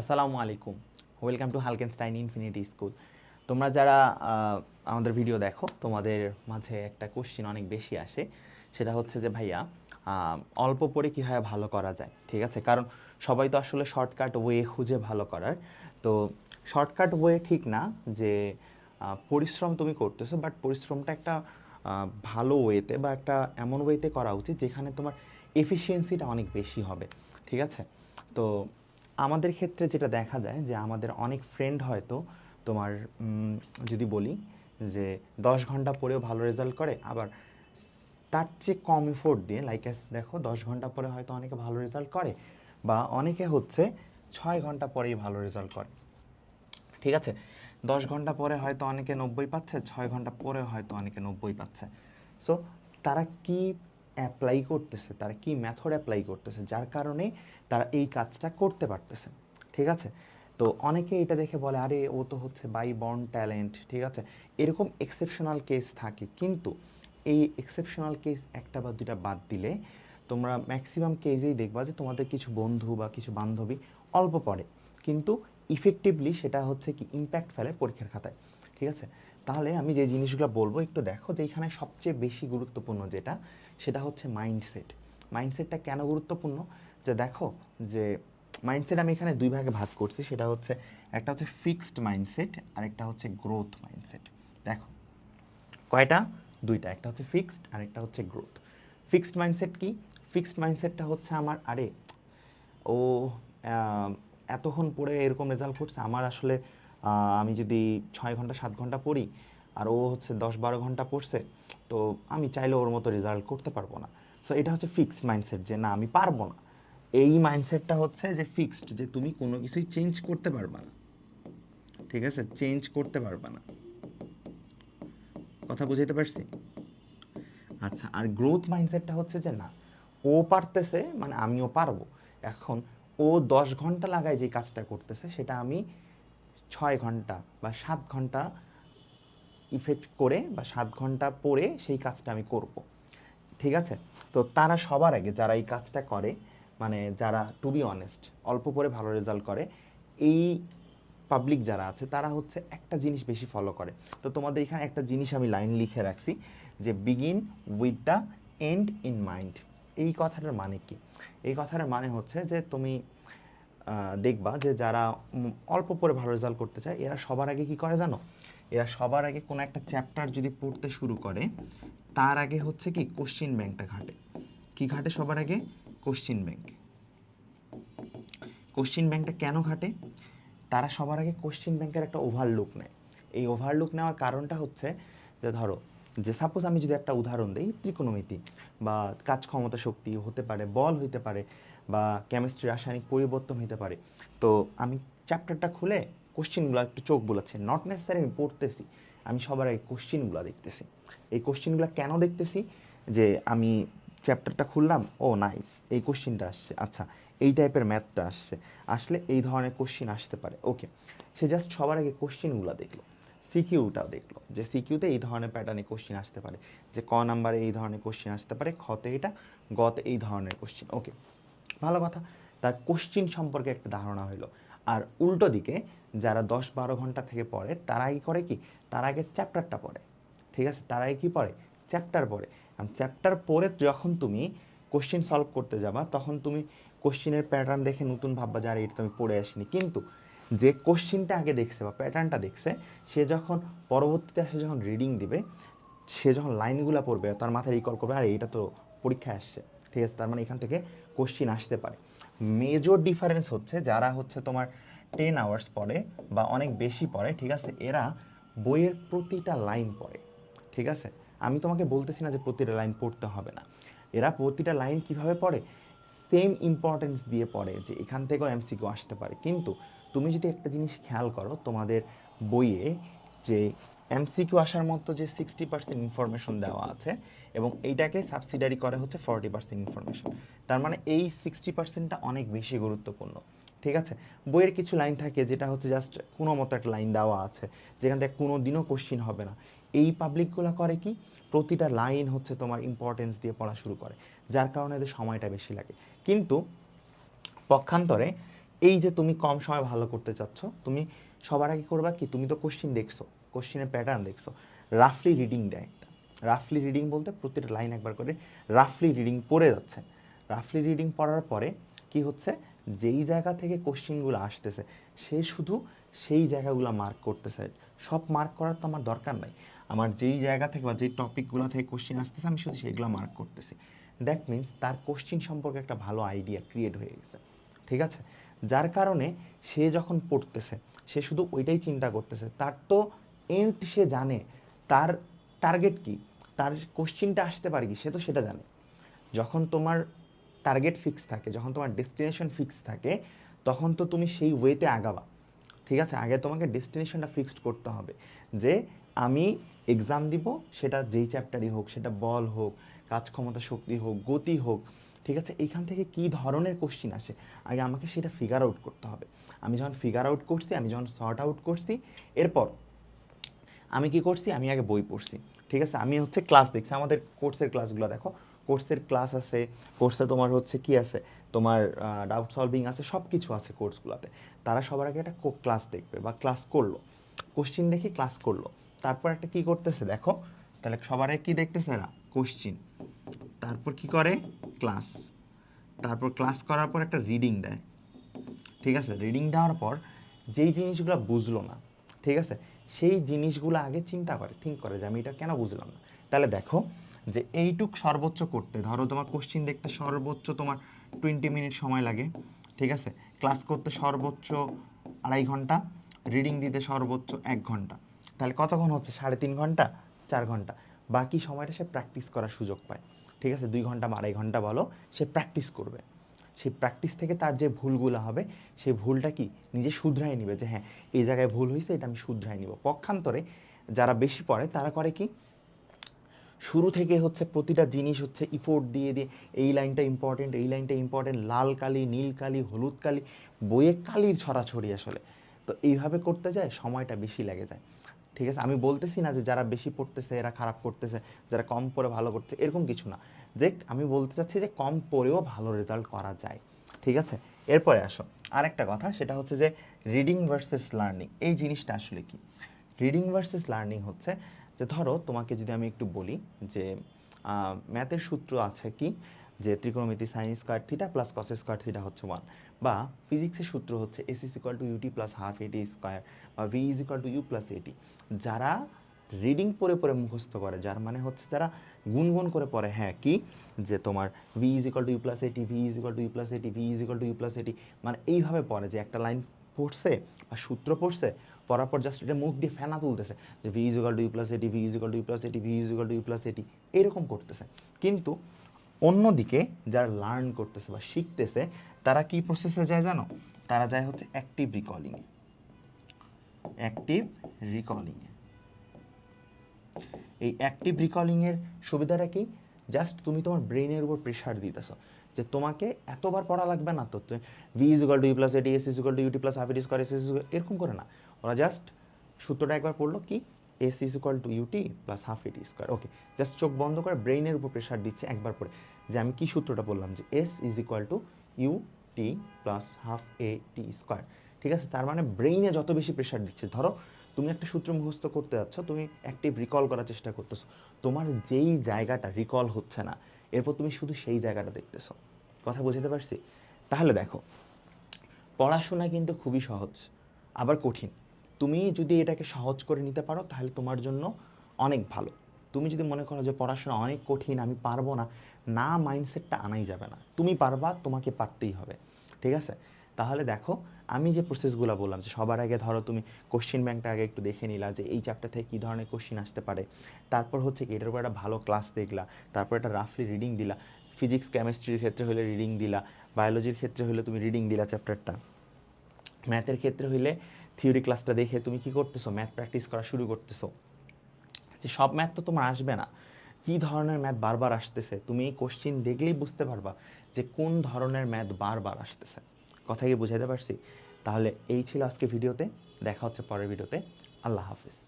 আসসালামু আলাইকুম। Welcome to Halkenstein infinity school তোমরা যারা আমাদের ভিডিও দেখো, তোমাদের মাঝে একটা কোশ্চিন অনেক বেশি আসে। সেটা হচ্ছে যে, ভাইয়া অল্প পরে কীভাবে ভালো করা যায়? ঠিক আছে? কারণ সবাই তো আসলে শর্টকাট ওয়ে খুঁজে ভালো করার। তো শর্টকাট ওয়ে ঠিক না যে পরিশ্রম তুমি করতেছো বাট পরিশ্রমটা একটা ভালো ওয়েতে বা একটা এমন ওয়েতে করা উচিত যেখানে তোমার এফিসিয়েন্সিটা অনেক বেশি হবে। ঠিক আছে? তো আমাদের ক্ষেত্রে যেটা দেখা যায় যে আমাদের অনেক ফ্রেন্ড হয়তো তোমার যদি বলি যে দশ ঘণ্টা পরেও ভালো রেজাল্ট করে, আবার তার চেয়ে কম এফোর্ট দিয়ে লাইক দেখো দশ ঘণ্টা পরে হয়তো অনেকে ভালো রেজাল্ট করে, বা অনেকে হচ্ছে ছয় ঘণ্টা পরেই ভালো রেজাল্ট করে। ঠিক আছে? দশ ঘণ্টা পরে হয়তো অনেকে নব্বই পাচ্ছে, ছয় ঘণ্টা পরে হয়তো অনেকে নব্বই পাচ্ছে। সো তারা কি অ্যাপ্লাই করতেছে, তারা কি মেথড অ্যাপ্লাই করতেছে, যার কারণে তারা এই কাজটা করতে পারতেছে, ঠিক আছে? তো অনেকে এটা দেখে বলে, আরে, ও তো হচ্ছে বাই বর্ন ট্যালেন্ট ঠিক আছে? এরকম এক্সেপশনাল কেস থাকে, কিন্তু এই এক্সেপশনাল কেস একটা বা দুইটা বাদ দিলে তোমরা ম্যাক্সিমাম কেজেই দেখবা যে তোমাদের কিছু বন্ধু বা কিছু বান্ধবী অল্প পড়ে, কিন্তু ইফেক্টিভলি সেটা হচ্ছে কি ইম্প্যাক্ট ফেলে পরীক্ষার খাতায়, ঠিক আছে? তাহলে আমি যে জিনিসগুলো বলব, একটু দেখো যে এখানে সবচেয়ে বেশি গুরুত্বপূর্ণ যেটা, সেটা হচ্ছে মাইন্ডসেট মাইন্ডসেটটা কেন গুরুত্বপূর্ণ? যে দেখো, যে মাইন্ডসেট আমি এখানে দুই ভাগে ভাগ করছি, সেটা হচ্ছে একটা হচ্ছে ফিক্সড মাইন্ডসেট আর একটা হচ্ছে গ্রোথ মাইন্ডসেট দেখো, কয়টা? দুইটা, একটা হচ্ছে ফিক্সড আর একটা হচ্ছে গ্রোথ ফিক্সড মাইন্ডসেট কি? ফিক্সড মাইন্ডসেটটা হচ্ছে আমার, আরে, ও এতক্ষণ পড়ে এরকম রেজাল্ট করছে, আমার আসলে আমি যদি ছয় ঘণ্টা, সাত ঘণ্টা পড়ি আর ও হচ্ছে দশ বারো ঘণ্টা পড়ছে, তো আমি চাইলে ওর মতো রেজাল্ট করতে পারব না। সো এটা হচ্ছে ফিক্সড মাইন্ডসেট যে না, আমি পারব না। এই মাইন্ডসেটটা হচ্ছে যে ফিক্সড যে তুমি কোনো কিছুই চেঞ্জ করতে পারবা না। ঠিক আছে? চেঞ্জ করতে পারবা না। কথা বুঝাইতে পারছি? আচ্ছা আর গ্রোথ মাইন্ডসেটটা হচ্ছে যে না, ও পারতেছে মানে আমিও পারব। এখন ও দশ ঘণ্টা লাগায় যে কাজটা করতেছে, সেটা আমি ছয় ঘণ্টা বা সাত ঘণ্টা ইফেক্ট করে বা সাত ঘণ্টা পরে সেই কাজটা আমি করব। ঠিক আছে? তো তারা সবার আগে যারা এই কাজটা করে মানে যারা টু বি অনেস্ট অল্প পরে ভালো রেজাল্ট করে, এই পাবলিক যারা আছে, তারা হচ্ছে একটা জিনিস বেশি ফলো করে। তো তোমাদের এখানে একটা জিনিস আমি লাইন লিখে রাখছি যে begin with the end in mind এই কথাটার মানে কি? এই কথাটার মানে হচ্ছে যে তুমি দেখবা যে যারা অল্প পরে ভালো রেজাল্ট করতে চায়, এরা সবার আগে কি করে জানো? এরা সবার আগে কোনো একটা চ্যাপ্টার যদি পড়তে শুরু করে, তার আগে হচ্ছে কি কোশ্চিন ব্যাংকটা ঘাটে। কি ঘাটে সবার আগে? কোশ্চিন ব্যাংক কোশ্চিন ব্যাংকটা কেন ঘাটে? তারা সবার আগে কোশ্চিন ব্যাংকের একটা ওভারলুক নেয়। এই ওভারলুক নেওয়ার কারণটা হচ্ছে যে ধরো, যে সাপোজ আমি যদি একটা উদাহরণ দিই, ত্রিকোণমিতি বা কাজ ক্ষমতা শক্তি হতে পারে, বল হইতে পারে বা কেমিস্ট্রি রাসায়নিক পরিবর্তন হতে পারে। তো আমি চ্যাপ্টারটা খুলে কোশ্চিনগুলো একটু চোখ বোলাচ্ছি। নট নেসেসারি আমি পড়তেছি। আমি সবার আগে কোশ্চিনগুলো দেখতেছি। এই কোশ্চিনগুলো কেন দেখতেছি? যে আমি চ্যাপ্টারটা খুললাম, ও নাইস এই কোশ্চিনটা আসছে। আচ্ছা এই টাইপের ম্যাথটা আসছে। আসলে এই ধরনের কোশ্চিন আসতে পারে। ওকে সে জাস্ট সবার আগে কোশ্চিনগুলো দেখল। সিকিউটাও দেখল যে সিকিউতে এই ধরনের প্যাটার্নে কোশ্চিন আসতে পারে। যে ক নাম্বারে এই ধরনের কোশ্চিন আসতে পারে খতে এটা গতে এই ধরনের কোশ্চিন ওকে ভালো কথা। তার কোশ্চিন সম্পর্কে একটা ধারণা হলো আর উল্টো দিকে যারা দশ বারো ঘণ্টা থেকে পড়ে তারা কি করে কি? তার আগে চ্যাপ্টারটা পড়ে। ঠিক আছে? তারা কি পড়ে? চ্যাপ্টার পড়ে। চ্যাপ্টার পড়ে যখন তুমি কোশ্চিন সলভ করতে যাবা, তখন তুমি কোশ্চিনের প্যাটার্ন দেখে নতুন ভাববা যে, আরে, এটা তুমি পড়ে আসিনি। কিন্তু যে কোশ্চিনটা আগে দেখছে বা প্যাটার্নটা দেখছে, সে যখন পরবর্তীতে সে যখন রিডিং দিবে, সে যখন লাইনগুলো পড়বে, তার মাথায় রিকল করবে, আর এইটা তো পরীক্ষায় আসছে। ঠিক আছে? তার মানে এখান থেকে কোশ্চিন আসতে পারে। মেজর ডিফারেন্স হচ্ছে যারা হচ্ছে তোমার টেন আওয়ার্স পড়ে বা অনেক বেশি পড়ে, ঠিক আছে? এরা বইয়ের প্রতিটা লাইন পড়ে, ঠিক আছে? আমি তোমাকে বলতেছি না যে প্রতিটা লাইন পড়তে হবে না। এরা প্রতিটা লাইন কীভাবে পড়ে? সেম ইম্পর্টেন্স দিয়ে পড়ে যে এখান থেকেও এমসিকিউ আসতে পারে। কিন্তু তুমি যদি একটা জিনিস খেয়াল করো, তোমাদের বইয়ে যে এমসিকিউ আসার মতো যে সিক্সটি পার্সেন্ট ইনফরমেশন দেওয়া আছে এবং এইটাকে সাবসিডারি করে হচ্ছে ফর্টি পার্সেন্ট ইনফরমেশন তার মানে এই সিক্সটি পার্সেন্টটা অনেক বেশি গুরুত্বপূর্ণ। ঠিক আছে? বইয়ের কিছু লাইন থাকে যেটা হচ্ছে জাস্ট কোনো মতো একটা লাইন দেওয়া আছে, যেখান থেকে কোনো দিনও কোশ্চিন হবে না। এই পাবলিকগুলো করে কি? প্রতিটা লাইন হচ্ছে তোমার ইম্পর্টেন্স দিয়ে পড়া শুরু করে, যার কারণে এদের সময়টা বেশি লাগে। কিন্তু পক্ষান্তরে এই যে তুমি কম সময় ভালো করতে চাচ্ছ, তুমি সবার আগে করবা কি? তুমি তো কোশ্চিন দেখছ। কোশ্চিনের প্যাটার্ন দেখছ রাফলি রিডিং দেয় একটা। রাফলি রিডিং বলতে প্রতিটা লাইন একবার করে রাফলি রিডিং পড়ে যাচ্ছে। রাফলি রিডিং পড়ার পরে কি হচ্ছে? যেই জায়গা থেকে কোশ্চিনগুলো আসতেছে, সে শুধু সেই জায়গাগুলো মার্ক করতেছে। সব মার্ক করার তো আমার দরকার নাই। আমার যেই জায়গা থেকে বা যেই টপিকগুলো থেকে কোশ্চিন আসতেছে, আমি শুধু সেইগুলো মার্ক করতেছি। দ্যাট মিন্স তার কোশ্চিন সম্পর্কে একটা ভালো আইডিয়া ক্রিয়েট হয়ে গেছে। ঠিক আছে? যার কারণে সে যখন পড়তেছে, সে শুধু ওইটাই চিন্তা করতেছে। তার তো এন্ড সে জানে, তার টার্গেট কি? তার কোশ্চিনটা আসতে পারে কি? সে তো সেটা জানে। যখন তোমার টার্গেট ফিক্স থাকে, যখন তোমার ডেস্টিনেশন ফিক্স থাকে, তখন তো তুমি সেই ওয়েতে আগাবা। ঠিক আছে? আগে তোমাকে ডেস্টিনেশনটা ফিক্সড করতে হবে। যে আমি এক্সাম দিব, সেটা যেই চ্যাপ্টারই হোক, সেটা বল হোক, কাজ ক্ষমতা, শক্তি হোক, গতি হোক, ঠিক আছে? এইখান থেকে কী ধরনের কোশ্চিন আসে? আগে আমাকে সেটা ফিগার আউট করতে হবে। আমি যখন ফিগার আউট করছি, আমি যখন সর্ট আউট করছি, এরপর আমি কি করছি? আমি আগে বই পড়ছি। ঠিক আছে? আমি হচ্ছে ক্লাস দেখছি। আমাদের কোর্সের ক্লাসগুলো দেখো। কোর্সের ক্লাস আছে। কোর্সে তোমার হচ্ছে কি আছে? তোমার ডাউট সলভিং আছে। সব কিছু আছে কোর্সগুলোতে তারা সবার আগে একটা ক্লাস দেখবে বা ক্লাস করল। কোশ্চিন দেখে ক্লাস করল। তারপর একটা কি করতেছে দেখো? তাহলে সবার আগে কি দেখতেছে না? কোশ্চিন তারপর কি করে? ক্লাস তারপর ক্লাস করার পর একটা রিডিং দেয়। ঠিক আছে? রিডিং দেওয়ার পর যেই জিনিসগুলো বুঝলো না, ঠিক আছে? সেই জিনিসগুলো আগে চিন্তা করে থিঙ্ক করে যে আমি এটা কেন বুঝলাম না। তাহলে দেখো যে এইটুক সর্বোচ্চ করতে, ধরো তোমার কোশ্চিন দেখতে সর্বোচ্চ তোমার টোয়েন্টি মিনিট সময় লাগে, ঠিক আছে? ক্লাস করতে সর্বোচ্চ আড়াই ঘণ্টা রিডিং দিতে সর্বোচ্চ এক ঘণ্টা। তাহলে কতক্ষণ হচ্ছে? সাড়ে তিন ঘণ্টা, চার ঘণ্টা। বাকি সময়টা সে প্র্যাকটিস করার সুযোগ পায়, ঠিক আছে? দুই ঘণ্টা বা আড়াই ঘণ্টা বলো, সে প্র্যাকটিস করবে। সেই প্র্যাকটিস থেকে তার যে ভুলগুলো হবে, সেই ভুলটা কি নিজে শুধরাই নিবে? যে হ্যাঁ এই জায়গায় ভুল হয়েছে, এটা আমি শুধরাই নিব। পক্ষান্তরে যারা বেশি পড়ে, তারা করে কি? শুরু থেকে হচ্ছে প্রতিটা জিনিস হচ্ছে ইফোর্ট দিয়ে দিয়ে, এই লাইনটা ইম্পর্টেন্ট এই লাইনটা ইম্পর্টেন্ট লাল কালি, নীল কালি, হলুদ কালি, বইয়ে কালির ছড়াছড়ি আসলে। তো এইভাবে করতে যায়, সময়টা বেশি লেগে যায়। ঠিক আছে? আমি বলতেছি না যে যারা বেশি পড়তেছে, এরা খারাপ করতেছে, যারা কম পড়ে ভালো করছে, এরকম কিছু না। যে আমি বলতে চাচ্ছি যে কম পড়েও ভালো রেজাল্ট করা যায়, ঠিক আছে? এরপরে আসো। আরেকটা কথা, সেটা হচ্ছে যে রিডিং ভার্সেস লার্নিং এই জিনিসটা আসলে কি? রিডিং ভার্সেস লার্নিং হচ্ছে যে ধরো তোমাকে যদি আমি একটু বলি যে ম্যাথের সূত্র আছে কি? যে ত্রিকোণমিতি sine square theta plus cos square theta হচ্ছে ওয়ান বা ফিজিক্সের সূত্র হচ্ছে S is equal to u t plus half a t square বা V is equal to u plus a t যারা রিডিং পড়ে পড়ে মুখস্থ করে, যার মানে হচ্ছে যারা গুনগুন করে পড়ে হ্যাঁ কি? যে তোমার V is equal to u plus a t V is equal to u plus a t V is equal to u plus a t মানে এইভাবে পড়ে যে একটা লাইন পড়ছে বা সূত্র পড়ছে, পড়ার পর জাস্ট এটা মুখ দিয়ে ফেনা তুলতেছে যে V is equal to u plus a t V is equal to u plus a t V is equal to u plus a t এরকম করতেছে। কিন্তু অন্যদিকে যারা লার্ন করতেছে বা শিখতেছে, তারা কি প্রসেসে যায় জানো? তারা যায় হচ্ছে অ্যাক্টিভ রিকলিংয়ে অ্যাক্টিভ রিকলিংয়ে এই অ্যাক্টিভ রিকলিংয়ের সুবিধাটা কি? জাস্ট তুমি তোমার ব্রেনের উপর প্রেশার দিতেছো যে তোমাকে এতবার পড়া লাগবে না তো v is equal to u plus a t s is equal to u t plus half it square s is এরকম করে না। ওরা জাস্ট সূত্রটা একবার পড়ল কি? S is equal to u t plus half a t square okay just চোখ বন্ধ করে ব্রেইনের উপর প্রেশার দিচ্ছে একবার পরে যে আমি কী সূত্রটা বললাম যে s is equal to u t plus half a t square ঠিক আছে, তার মানে ব্রেইনে যত বেশি প্রেশার দিচ্ছে, ধরো তুমি একটা সূত্র মুখস্থ করতে যাচ্ছ, তুমি অ্যাক্টিভ রিকল করার চেষ্টা করতেছো, তোমার যেই জায়গাটা রিকল হচ্ছে না, এরপর তুমি শুধু সেই জায়গাটা দেখতেছো। কথা বুঝতে পারছি? তাহলে দেখো, পড়াশোনা কিন্তু খুবই সহজ, আবার কঠিন। তুমি যদি এটাকে সহজ করে নিতে পারো, তাহলে তোমার জন্য অনেক ভালো। তুমি যদি মনে করো যে পড়াশোনা অনেক কঠিন, আমি পারব না না মাইন্ডসেটটা আনাই যাবে না। তুমি পারবা, তোমাকে পারতেই হবে। ঠিক আছে? তাহলে দেখো, আমি যে প্রসেসগুলো বললাম, যে সবার আগে ধরো তুমি কোশ্চিন ব্যাংকটা আগে একটু দেখে নিলা যে এই চ্যাপ্টার থেকে কী ধরনের কোশ্চিন আসতে পারে। তারপর হচ্ছে কি, এটার উপর একটা ভালো ক্লাস দেখলা, তারপর একটা রাফলি রিডিং দিলা। ফিজিক্স কেমিস্ট্রির ক্ষেত্রে হলে রিডিং দিলা বায়োলজির ক্ষেত্রে হলে তুমি রিডিং দিলা চ্যাপ্টারটা ম্যাথের ক্ষেত্রে হইলে থিওরি ক্লাসটা দেখে তুমি কি করতেছো? ম্যাথ প্র্যাকটিস করা শুরু করতেছো। যে সব ম্যাথ তো তোমার আসবে না। কি ধরনের ম্যাথ বারবার আসতেছে? তুমি এই কোশ্চিন দেখলেই বুঝতে পারবা যে কোন ধরনের ম্যাথ বারবার আসতেছে। কথা কি বুঝাইতে পারছি? তাহলে এই ছিল আজকে ভিডিওতে। দেখা হচ্ছে পরের ভিডিওতে। আল্লাহ হাফিজ।